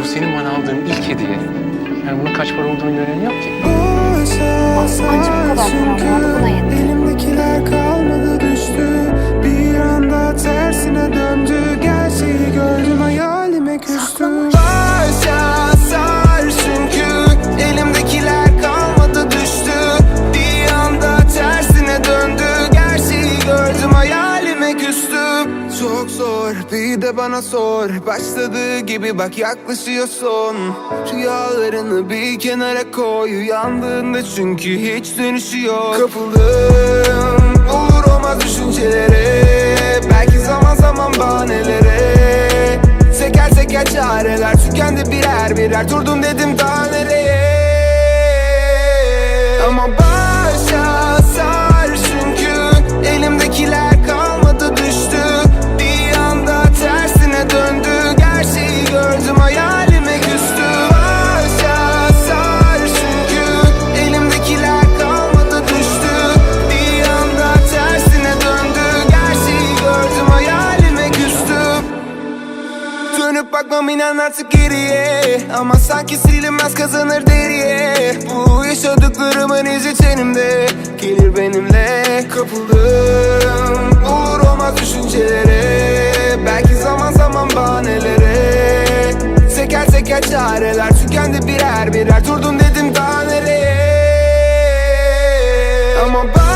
bu senin bana aldığın ilk hediye. Yani bunun kaç para olduğunu önemi yok ki. Çok zor bir de bana sor. Başladığı gibi bak yaklaşıyorsun. Rüyalarını bir kenara koy. Uyandığında çünkü hiç dönüşü yok Kapıldım olur olmaz düşüncelere. Belki zaman zaman bahanelere. Teker teker çareler tükendi birer birer. Durdum dedim daha nereye? Ama başa bakmam inan artık geriye. Ama sanki silinmez kazanır deriye. Bu yaşadıklarımın izi tenimde. Gelir benimle kapıldım. Olur olmaz düşüncelere. Belki zaman zaman bahanelere. Teker teker çareler tükendi birer birer. Durdum dedim daha nereye? Ama ben